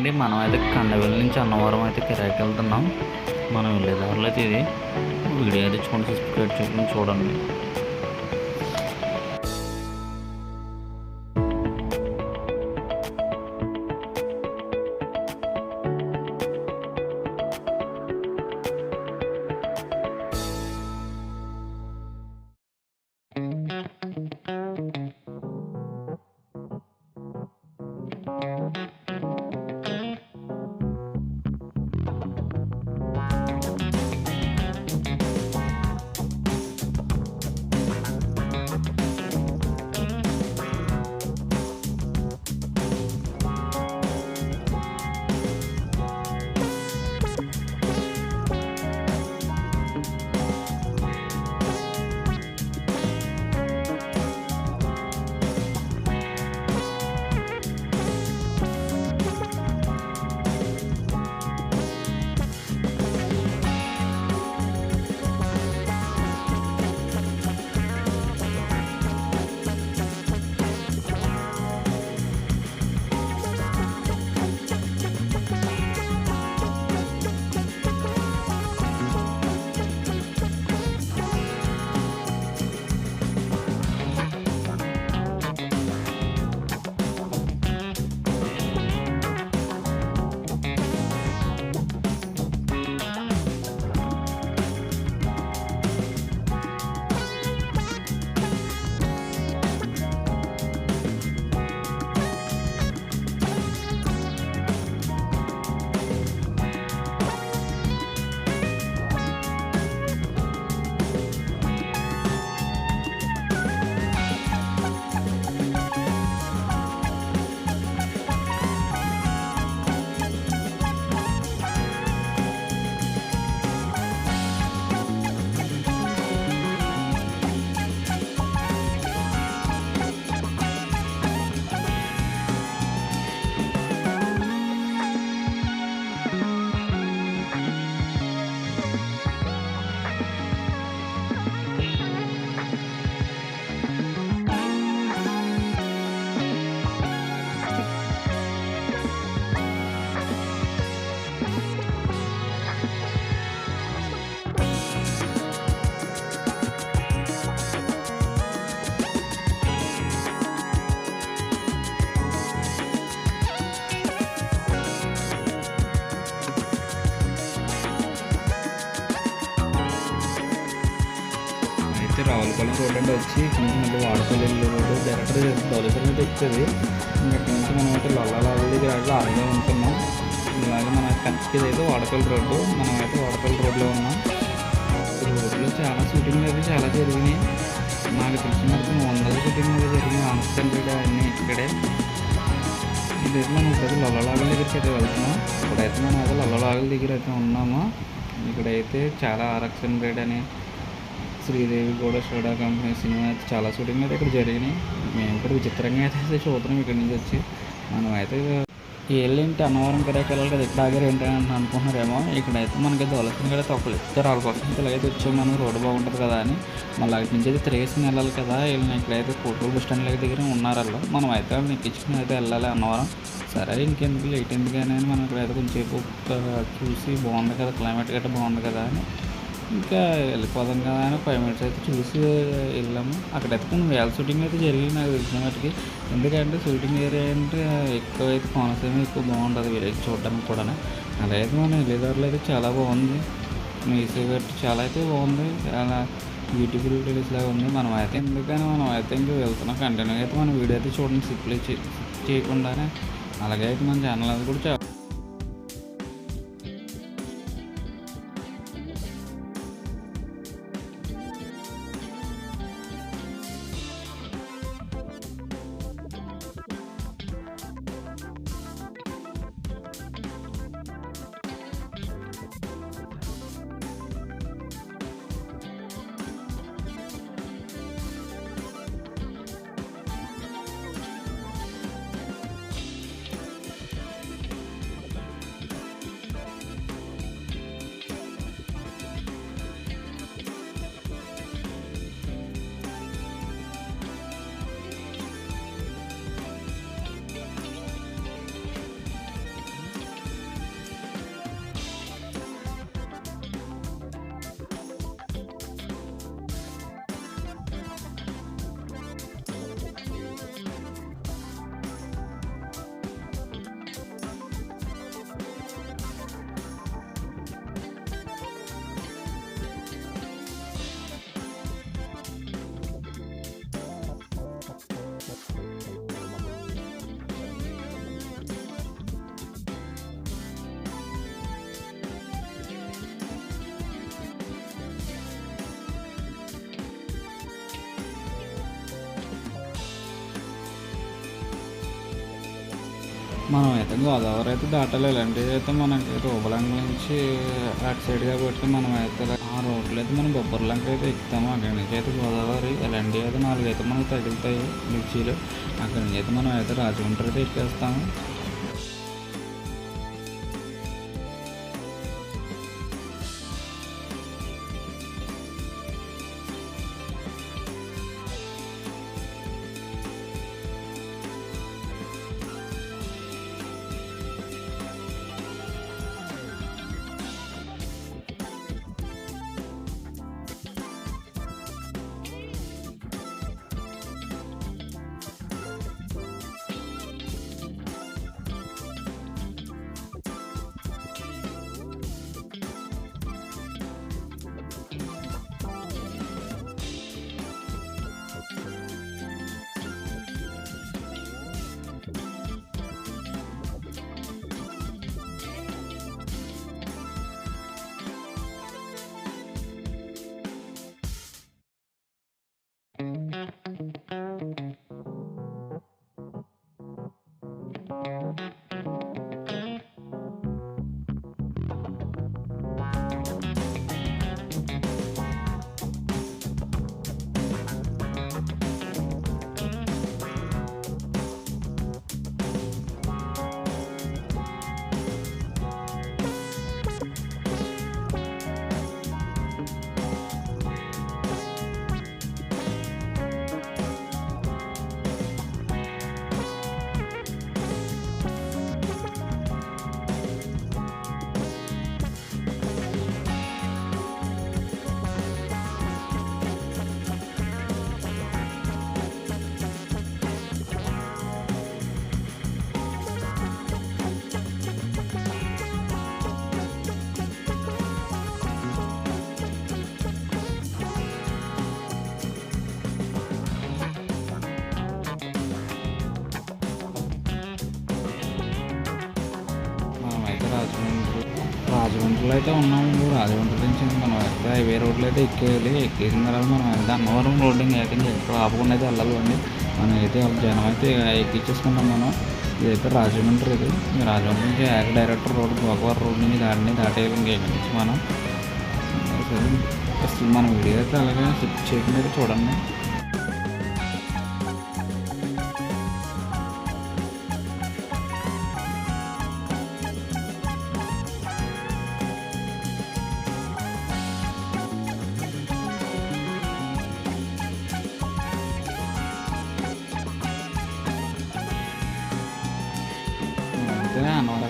అండి మనం అయితే కండవెల్లి నుంచి అన్నవరం అయితే కిరాయికి వెళ్తున్నాం మనం వెళ్ళే దారిలో అయితే ఇది. వీడియో అయితే చూడండి సబ్స్క్రైబ్ చేసుకుని చూడండి. అయితే రావులపాలెం రోడ్ అంటే వచ్చి ఇక్కడ మళ్ళీ వాడపల్లి రోడ్డు డైరెక్ట్ దొలసరి మీద ఎక్కుతుంది. ఇక్కడ నుంచి మనం అయితే లొల్లాలి దగ్గర అట్లా ఉంటున్నాం. ఇలాగే మన కత్తికి అయితే వాడపల్లి రోడ్డు మనం అయితే వాడపల్లి రోడ్లో ఉన్నాం. ఈ రోడ్లో చాలా షూటింగ్ అయితే చాలా జరిగినాయి. నాకు తెలిసిన వరకు వందల షూటింగ్ అయితే జరిగినాయి. ఆనస్టెంట్ అన్నీ ఇక్కడే. ఇదైతే మనం ఇప్పుడు లొల్లలాగల దగ్గరికి అయితే వెళ్తున్నాం. ఇప్పుడైతే మనం అయితే లొల్లలాగల దగ్గర అయితే ఉన్నాము. ఇక్కడైతే చాలా ఆరక్షణ రేడ్ అని శ్రీదేవి కూడా సోడా కంపెనీ సినిమా అయితే చాలా షూటింగ్ అయితే ఇక్కడ జరిగినాయి. మేము ఇక్కడ విచిత్రంగా అయితే చూద్దాం ఇక్కడ నుంచి వచ్చి. మనం అయితే ఏంటి అన్నవరం కిరాకి వెళ్ళాలి కదా ఇక్కడ దగ్గర ఏంటి అని అనుకుంటున్నారేమో. ఇక్కడైతే మనకి దొలసిన కదా తప్పులు ఇస్తారు వాళ్ళ కోసం ఇలాగైతే వచ్చాం మనం రోడ్డు బాగుంటుంది కదా అని. మళ్ళీ అటు నుంచి అయితే తిరిగేసి వెళ్ళాలి కదా. వీళ్ళని ఇక్కడైతే కోటూరు బస్ స్టాండ్ దగ్గర ఉన్నారు వాళ్ళు. మనం అయితే వాళ్ళని ఎక్కించుకుని అయితే వెళ్ళాలి అన్నవరం. సరే ఇంకెందుకు లేట్ ఎందుకని మనం ఇక్కడైతే కొంచెంసేపు చూసి బాగుంది కదా క్లైమేట్ గట్రా బాగుంది కదా అని. ఇంకా వెళ్ళిపోదాం కదా అని ఫైవ్ మినిట్స్ అయితే చూసి వెళ్ళాము. అక్కడైతే కొన్ని వేల షూటింగ్ అయితే జరిగింది నాకు తెలిసిన వాటికి ఎందుకంటే షూటింగ్ ఏరియా అంటే ఎక్కువ అయితే కోనసీమ ఎక్కువ బాగుంటుంది విలేజ్ చూడడానికి కూడా అలా అయితే మన వెళ్ళేదారిలో అయితే చాలా బాగుంది. మీసీ గట్టి చాలా అయితే బాగుంది. చాలా బ్యూటిఫుల్ ప్లేస్ లాగా ఉంది. మనం అయితే ఎందుకని మనం అయితే ఇంకా వెళ్తున్నాం. కంటిన్యూగా అయితే మన వీడియో అయితే చూడండి. సిప్లే చేయకుండానే. అలాగే అయితే మన ఛానల్ అది కూడా మనం అయితే గోదావరి అయితే దాటాలి. ఇలాంటివి అయితే మనకి రూపలంక నుంచి అటు సైడ్ కాబట్టి మనం అయితే ఆ రోడ్లు అయితే మనం బొబ్బర్లంక అయితే ఎక్కుతాము. అక్కడి నుంచి అయితే గోదావరి ఇలాంటివి అయితే నాలుగు అయితే తగులుతాయి మిర్చీలు. అక్కడి నుంచి అయితే మనం అయితే రాజమండ్రి అయితే ఎక్కేస్తాము. రాజమండ్రిలో అయితే ఉన్నాము రాజమండ్రి నుంచి మనం అయితే హైవే రోడ్లు అయితే ఎక్కేయాలి. ఎక్కేసిన తర్వాత మనం అయితే అన్నవరం రోడ్డు ఏకంగా ఎక్కడ ఆపకుండా అయితే వెళ్ళాలండి మనం అయితే జనం అయితే ఎక్కించేసుకున్నాం మనం. ఇదైతే రాజమండ్రి ఇది. ఈ రాజమండ్రి నుంచి ఏక డైరెక్ట్ రోడ్ గోకవరం రోడ్ నుంచి దాటిని దాటేయాలి ఇంకెక్కడి మనం. అసలు మన వీడియో అయితే అలాగే స్కిప్ చేయకుండా అయితే చూడండి.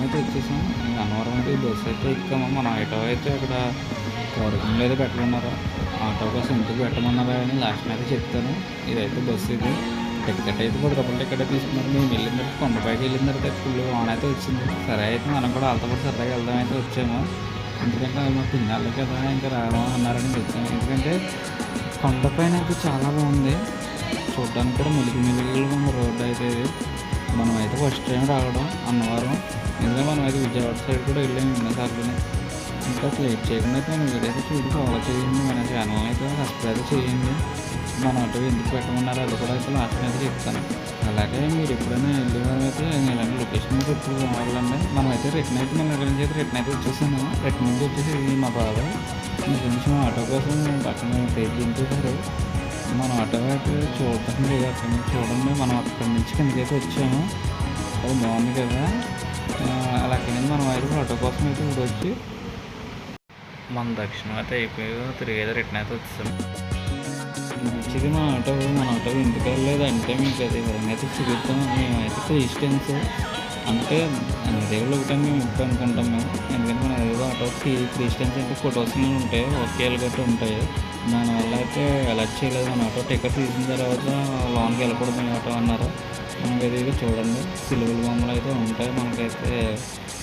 అన్నవరం అయితే వచ్చేసాం అన్నవరం అయితే బస్సు అయితే ఎక్కాము. మన ఆటో అయితే అక్కడ పౌరంలో అయితే పెట్టమన్నారు. ఆటో కోసం ఇంటికి పెట్టమన్నారా అని లాస్ట్ అయితే చెప్తాను. ఇదైతే బస్సు ఇది. టికెట్ అయితే పది రూపాయలు టికెట్ తీసుకున్నారు. మేము వెళ్ళిన తర్వాత కొండపైకి వెళ్ళిన తర్వాత ఫుల్ ఆన్ అయితే వచ్చింది. సరే అయితే మనం కూడా వాళ్ళతో కూడా సరదాగా వెళ్దాం అయితే వచ్చాము. ఎందుకంటే మా పిన్నాళ్ళు కదా ఇంకా రావడం అన్నారని వచ్చాము ఎందుకంటే కొండపైన అయితే చాలా బాగుంది. చూడడానికి కూడా మెలిగి మెలిగిగా రోడ్డు అయితే ఇది. మనం అయితే ఫస్ట్ టైం రావడం. అన్నవరం ఎందుకంటే మనం అయితే విజయవాడ సైడ్ కూడా వెళ్ళాము ఎన్నోసార్లు ఇంకా లేట్ చేయకుండా అయితే మీరు వీడియో అయితే చూసి ఫాలో చేయండి. మన ఛానల్ అయితే సబ్స్క్రైబ్ చేయండి. మన ఆటో ఎందుకు పెట్టమన్నారో అది కూడా అయితే లాస్ట్ అయితే చెప్తాను. అలాగే మీరు ఎప్పుడైనా వెళ్ళేవారు అయితే ఇలాంటి లొకేషన్ మీద ఎప్పుడు రావాలండి. మనం అయితే రిటర్న్ అయితే మన దగ్గర నుంచి అయితే రిటర్న్ అయితే వచ్చేసాను. రిటర్న్ నుంచి వచ్చేసి మా బాబాయ్ ఇంక నుంచి మా ఆటో కోసం పక్కన పేరు దింపేశారు మన ఆటో అయితే చూడటం లేదు అక్కడ నుంచి చూడండి మనం అక్కడి నుంచి కిందకైతే వచ్చాము. అది బాగుంది కదా. అలా నుంచి మనం అయితే ఆటో కోసం అయితే ఇప్పుడు వచ్చి మన దక్షిణం అయితే అయిపోయి తిరిగి అయితే రిటర్న్ అయితే వచ్చాము మంచిది మన ఆటో మన ఆటో ఎందుకు వెళ్ళలేదు అంటే మీకు అది అయితే చూపిస్తాం మేమైతే క్రిస్టియన్స్ అంటే అన్ని దేవుళ్ళు ఒకటే మేము ఇప్పుడు అనుకుంటాం మేము. ఎందుకంటే మన ఏదో ఆటో క్రిస్టియన్స్ అంటే ఫొటోస్ ఉంటాయి? ఒకేలు గట్రా ఉంటాయి? దానివల్ల అయితే అలర్ట్ చేయలేదు. మన ఆటో టికెట్ తీసిన తర్వాత లోన్కి వెళ్ళకూడదు ఆటో అన్నారు. మనకైతే ఇది చూడండి. సిలువల బొమ్మలు అయితే ఉంటాయి. మనకైతే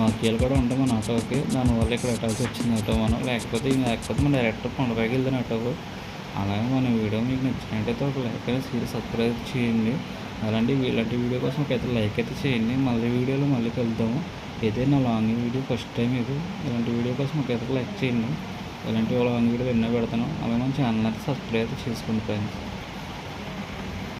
వాక్యాలు కూడా ఉంటాయి మన ఆటోకి. దానివల్ల ఇక్కడ ఎట్టాల్సి వచ్చింది ఆటో మనం. లేకపోతే లేకపోతే మనం డైరెక్ట్ కొండపైకి వెళ్తాను ఆటోకు. అలాగే మన వీడియో మీకు నచ్చినట్టయితే ఒక లైక్ అయితే సబ్స్క్రైబ్ చేయండి. అలాంటి ఇలాంటి వీడియో కోసం ఒక అయితే లైక్ అయితే చేయండి. మళ్ళీ వీడియోలో మళ్ళీ కలుద్దాము ఇదే నా లాంగ్ వీడియో ఫస్ట్ టైం ఇది. ఇలాంటి వీడియో కోసం ఒక అయితే లైక్ చేయండి. ఇలాంటి లాంగ్ వీడియో ఎన్నో పెడతాను. అలాగే మన ఛానల్ అయితే సబ్స్క్రైబ్ అయితే చేసుకోండి ఫ్రెండ్స్